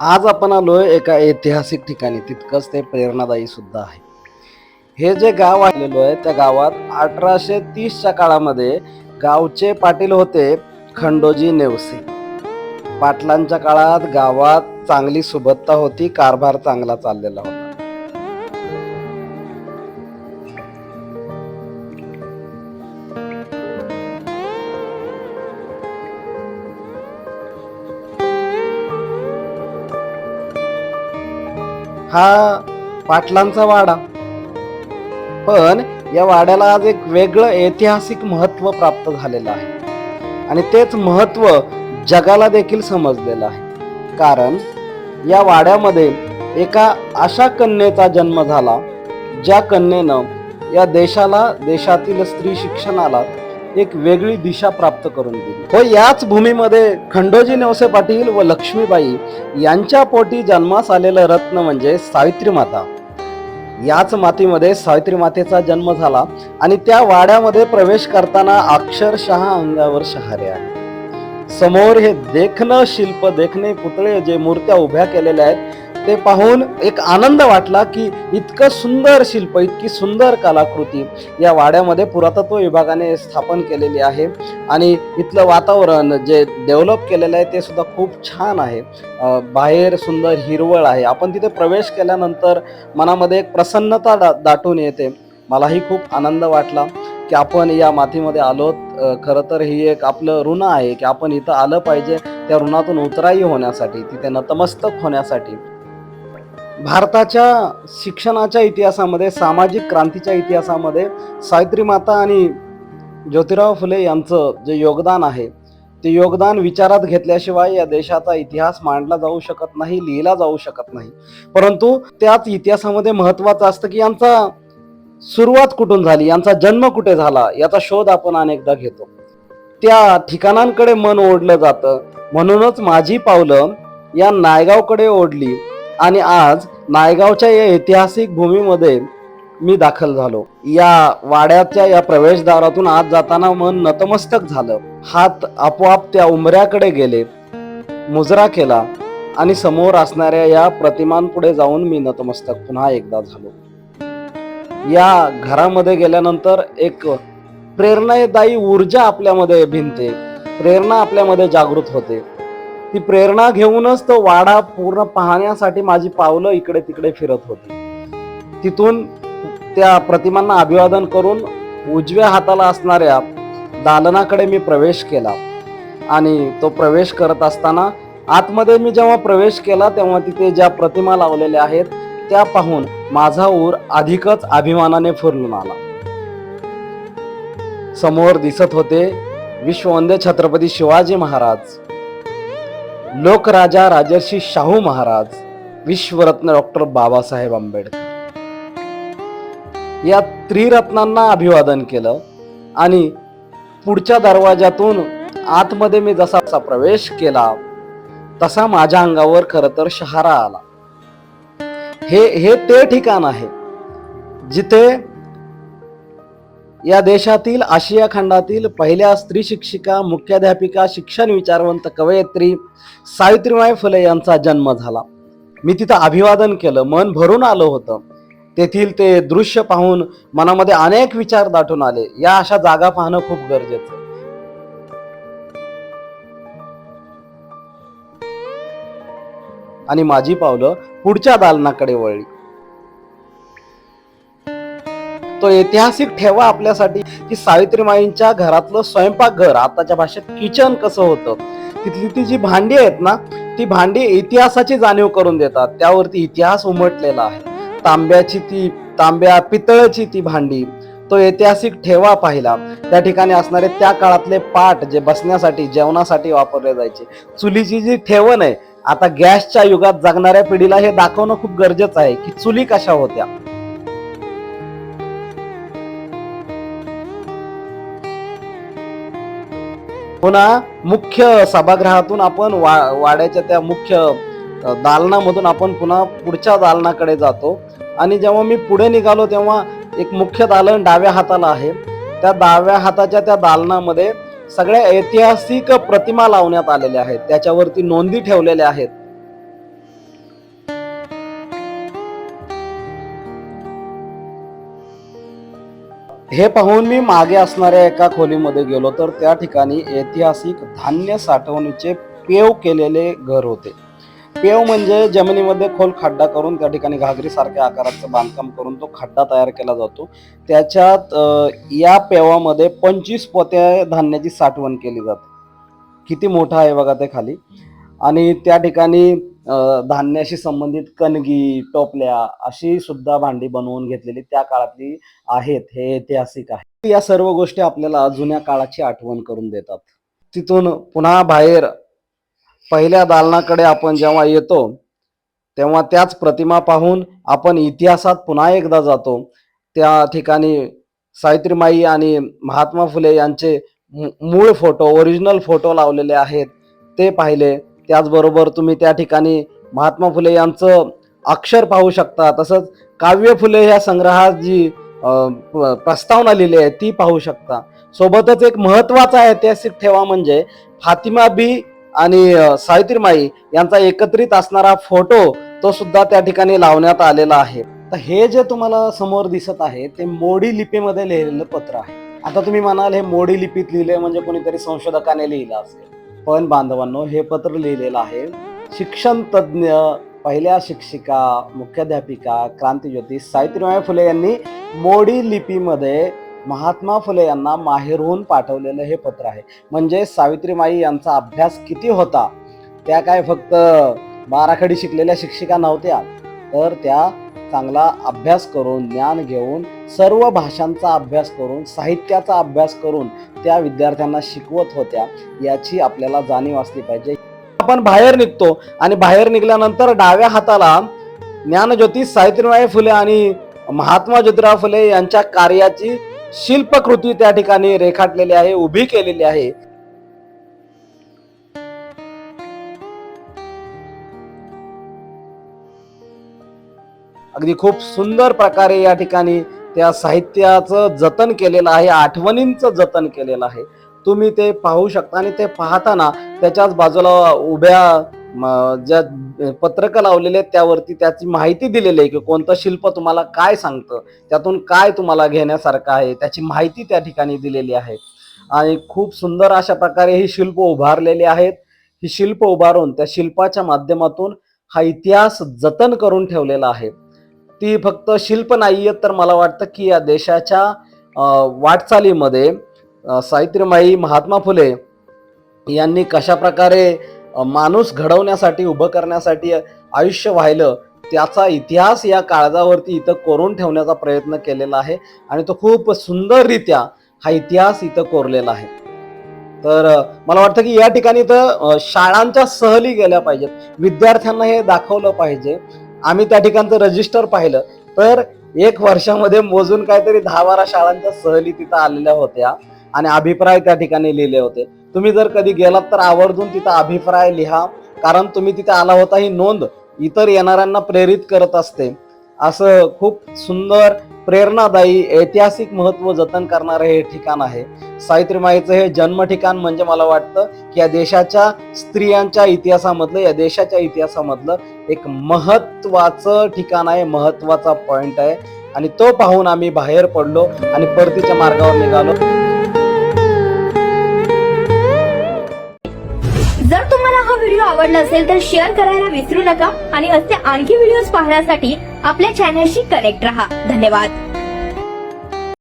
आज आपण आलोय एका ऐतिहासिक ठिकाणी. तितकंच ते प्रेरणादायी सुद्धा आहे. हे जे गाव आलेलो आहे त्या गावात अठराशे तीसच्या काळामध्ये गावचे पाटील होते खंडोजी नेवसे. पाटलांच्या काळात गावात चांगली सुबत्ता होती कारभार चांगला चाललेला होता. हा पाटलांचा वाडा. पण या वाड्याला आज एक वेगळं ऐतिहासिक महत्त्व प्राप्त झालेलं आहे. आणि तेच महत्त्व जगाला देखील समजलेलं आहे. कारण या वाड्यामध्ये एका अशा कन्येचा जन्म झाला ज्या कन्येनं या देशाला देशातील स्त्री शिक्षणाला एक वेगळी दिशा प्राप्त करून दिली. हो याच भूमीमध्ये खंडोजी नेवसे पाटील व लक्ष्मीबाई यांच्या पोटी जन्मास आलेलं रत्न म्हणजे सावित्री माता. याच मातीमध्ये सावित्री मातेचा जन्म झाला आणि त्या वाड्यामध्ये प्रवेश करताना अक्षरशः अंगावर शहारे आहे समोर हे देखणं शिल्प देखणे पुतळे जे मूर्त्या उभ्या केलेल्या आहेत ते पाहून एक आनंद वाटला की इतकं सुंदर शिल्प इतकी सुंदर कलाकृती या वाड्यामध्ये पुरातत्व विभागाने स्थापन केलेली आहे. आणि इथलं वातावरण जे डेव्हलप केलेलं आहे ते सुद्धा खूप छान आहे. बाहेर सुंदर हिरवळ आहे. आपण तिथे प्रवेश केल्यानंतर मनामध्ये एक प्रसन्नता दा दाटून येते. मलाही खूप आनंद वाटला की आपण या मातीमध्ये आलोत. खरं तर ही एक आपलं ऋण आहे की आपण इथं आलं पाहिजे त्या ऋणातून उतराई होण्यासाठी तिथे नतमस्तक होण्यासाठी. भारताच्या शिक्षणाच्या इतिहासामध्ये सामाजिक क्रांतीच्या इतिहासामध्ये सावित्री माता आणि ज्योतिराव फुले यांचं जे योगदान आहे ते योगदान विचारात घेतल्याशिवाय या देशाचा इतिहास मांडला जाऊ शकत नाही लिहिला जाऊ शकत नाही. परंतु त्याच इतिहासामध्ये महत्वाचं असतं की यांचा सुरुवात कुठून झाली यांचा जन्म कुठे झाला याचा शोध आपण अनेकदा घेतो. त्या ठिकाणांकडे मन ओढलं जातं. म्हणूनच माझी पावलं या नायगावकडे ओढली. आणि आज नायगावच्या या ऐतिहासिक भूमीमध्ये मी दाखल झालो. या वाड्याच्या या प्रवेशद्वारातून आत जाताना मन नतमस्तक झालं. हात आपोआप त्या उंबऱ्याकडे गेले मुजरा केला आणि समोर असणाऱ्या या प्रतिमांपुढे जाऊन मी नतमस्तक पुन्हा एकदा झालो. या घरामध्ये गेल्यानंतर एक प्रेरणादायी ऊर्जा आपल्यामध्ये भिनते प्रेरणा आपल्यामध्ये जागृत होते. ती प्रेरणा घेऊनच तो वाडा पूर्ण पाहण्यासाठी माझी पावलं इकडे तिकडे फिरत होती. तिथून त्या प्रतिमांना अभिवादन करून उजव्या हाताला असणाऱ्या दालनाकडे मी प्रवेश केला. आणि तो प्रवेश करत असताना आतमध्ये मी जेव्हा प्रवेश केला तेव्हा तिथे ज्या प्रतिमा लावलेल्या आहेत त्या पाहून माझा ऊर अधिकच अभिमानाने फुरलून आला. समोर दिसत होते विश्ववंदे छत्रपती शिवाजी महाराज. लोकराजा राजर्षी शाहू महाराज विश्वरत्न डॉक्टर बाबासाहेब आंबेडकर. या त्रिरत्नांना अभिवादन केलं आणि पुढच्या दरवाजातून आतमध्ये मी जसा जसा प्रवेश केला तसा माझ्या अंगावर खर तर शहारा आला. हे हे ते ठिकाण आहे जिथे या देशातील आशिया खंडातील पहिल्या स्त्री शिक्षिका मुख्याध्यापिका शिक्षण विचारवंत कवयित्री सावित्रीबाई फुले यांचा जन्म झाला. मी तिथं अभिवादन केलं मन भरून आलं होतं. तेथील ते दृश्य पाहून मनामध्ये अनेक विचार दाटून आले. या अशा जागा पाहणं खूप गरजेचं आणि माझी पावलं पुढच्या दालनाकडे वळली. तो ऐतिहासिक ठेवा आपल्यासाठी की सावित्रीमाईंच्या घरातलं स्वयंपाकघर. आताच्या भाषेत किचन कसं होतं? तिथली ती जी भांडी आहेत ना ती भांडी इतिहासाची जाणीव करून देतात. त्यावरती इतिहास उमटलेला आहे. तांब्याची ती तांब्या पितळची ती भांडी तो ऐतिहासिक ठेवा पाहिला. त्या ठिकाणी असणारे त्या काळातले पाट जे बसण्यासाठी जेवणासाठी वापरले जायचे. चुलीची जी ठेवण आहे आता गॅसच्या युगात जगणाऱ्या पिढीला हे दाखवणं खूप गरजेचं आहे की चुली कशा होत्या? पुन्हा मुख्य सभागृहातून आपण वा वाड्याच्या त्या मुख्य दालनामधून आपण पुन्हा पुढच्या दालनाकडे जातो. आणि जेव्हा मी पुढे निघालो तेव्हा एक मुख्य दालन डाव्या हाताला आहे. त्या डाव्या हाताच्या त्या दालनामध्ये सगळ्या ऐतिहासिक प्रतिमा लावण्यात आलेल्या आहेत. त्याच्यावरती नोंदी ठेवलेल्या आहेत. हे पाहून मी मागे असणाऱ्या एका खोलीमध्ये गेलो तर त्या ठिकाणी ऐतिहासिक धान्य साठवणीचे पेव केलेले घर होते. पेव म्हणजे जमिनीमध्ये खोल खड्डा करून त्या ठिकाणी घागरीसारख्या आकाराचं बांधकाम करून तो खड्डा तयार केला जातो. त्याच्यात या पेवामध्ये पंचवीस पोत्या धान्याची साठवण केली जाते. किती मोठा आहे बघा ते खाली. आणि त्या ठिकाणी धान्याशी संबंधित कणगी टोपल्या अशी सुद्धा भांडी बनवून घेतलेली त्या काळातली आहेत हे ऐतिहासिक आहे. या सर्व गोष्टी आपल्याला जुन्या काळाची आठवण करून देतात. तिथून पुन्हा बाहेर पहिल्या दालनाकडे आपण जेव्हा येतो तेव्हा त्याच प्रतिमा पाहून आपण इतिहासात पुन्हा एकदा जातो. त्या ठिकाणी सावित्रीमाई आणि महात्मा फुले यांचे मू- मूळ फोटो ओरिजिनल फोटो लावलेले आहेत ते पाहिले. त्याचबरोबर तुम्ही त्या ठिकाणी महात्मा फुले यांचं अक्षर पाहू शकता तसंच काव्य फुले ह्या संग्रहात जी प्रस्तावना लिहिली आहे ती पाहू शकता. सोबतच एक महत्त्वाचा ऐतिहासिक ठेवा म्हणजे फातिमा बी आणि सावित्रीमाई यांचा एकत्रित असणारा फोटो तो सुद्धा त्या ठिकाणी लावण्यात आलेला आहे. तर हे जे तुम्हाला समोर दिसत आहे ते मोडी लिपीमध्ये लिहिलेलं पत्र आहे. आता तुम्ही म्हणाल हे मोडी लिपीत लिहिले म्हणजे कोणीतरी संशोधकाने लिहिलं असेल. पण बांधवांनो हे पत्र लिहिलेलं आहे. शिक्षण तज्ज्ञ पहिल्या शिक्षिका मुख्याध्यापिका क्रांतीज्योती सावित्रीबाई फुले यांनी मोडी लिपीमध्ये महात्मा फुले यांना माहेरहून पाठवलेलं हे पत्र आहे. म्हणजे सावित्रीमाई यांचा अभ्यास किती होता? त्या काय फक्त बाराखडी शिकलेल्या शिक्षिका नव्हत्या. तर त्या चांगला अभ्यास करून ज्ञान घेऊन सर्व भाषांचा अभ्यास करून साहित्याचा अभ्यास करून त्या विद्यार्थ्यांना शिकवत होत्या याची आपल्याला जाणीव असली पाहिजे. आपण बाहेर निघतो आणि बाहेर निघाल्यानंतर डाव्या हाताला ज्ञानज्योती सावित्रीबाई फुले आणि महात्मा ज्योतिराव फुले यांच्या कार्याची शिल्पकृती त्या ठिकाणी रेखाटलेली आहे उभी केलेली आहे. अगदी खूप सुंदर प्रकारे या ठिकाणी त्या साहित्याचं जतन केलेलं आहे आठवणींचं जतन केलेलं आहे. तुम्ही ते पाहू शकता आणि ते पाहताना त्याच्याच बाजूला उभ्या ज्या पत्रकं लावलेले आहेत त्यावरती त्याची माहिती दिलेली आहे की कोणतं शिल्प तुम्हाला काय सांगतं त्यातून काय तुम्हाला घेण्यासारखं आहे त्याची माहिती त्या ठिकाणी दिलेली आहे. आणि खूप सुंदर अशा प्रकारे ही शिल्प उभारलेली आहेत. ही शिल्प उभारून त्या शिल्पाच्या माध्यमातून हा इतिहास जतन करून ठेवलेला आहे. ती फक्त शिल्प नाहीये तर मला वाटतं की या देशाच्या वाटचालीमध्ये सावित्रीमाई महात्मा फुले यांनी कशा प्रकारे माणूस घडवण्यासाठी उभं करण्यासाठी आयुष्य वाहिलं त्याचा इतिहास या काळजावरती इथं कोरून ठेवण्याचा प्रयत्न केलेला आहे आणि तो खूप सुंदररित्या हा इतिहास इथं कोरलेला आहे. तर मला वाटतं की या ठिकाणी तर शाळांच्या सहली गेल्या पाहिजेत. विद्यार्थ्यांना हे दाखवलं पाहिजे. आम्ही त्या ठिकाणचं रजिस्टर पाहिलं. तर एक वर्षामध्ये मोजून काहीतरी दहा बारा शाळांच्या सहली तिथं आलेल्या होत्या आणि अभिप्राय त्या ठिकाणी लिहिले होते. तुम्ही जर कधी गेलात तर आवर्जून तिथं अभिप्राय लिहा कारण तुम्ही तिथे आला होता ही नोंद इतर येणाऱ्यांना प्रेरित करत असते. असं खूप सुंदर प्रेरणादायी ऐतिहासिक महत्त्व जतन करणारं हे ठिकाण आहे. सावित्रीमाईचं हे जन्म ठिकाण म्हणजे मला वाटतं की या देशाच्या स्त्रियांच्या इतिहासामधलं या देशाच्या इतिहासामधलं एक महत्वाचं ठिकाण आहे महत्त्वाचा पॉइंट आहे. आणि तो पाहून आम्ही बाहेर पडलो आणि परतीच्या मार्गावर निघालो. जर तुम्हाला हा व्हिडिओ आवडला असेल तर शेअर करायला विसरू नका आणि असे आणखी व्हिडिओज पाहण्यासाठी आपल्या चॅनलशी कनेक्ट रहा. धन्यवाद.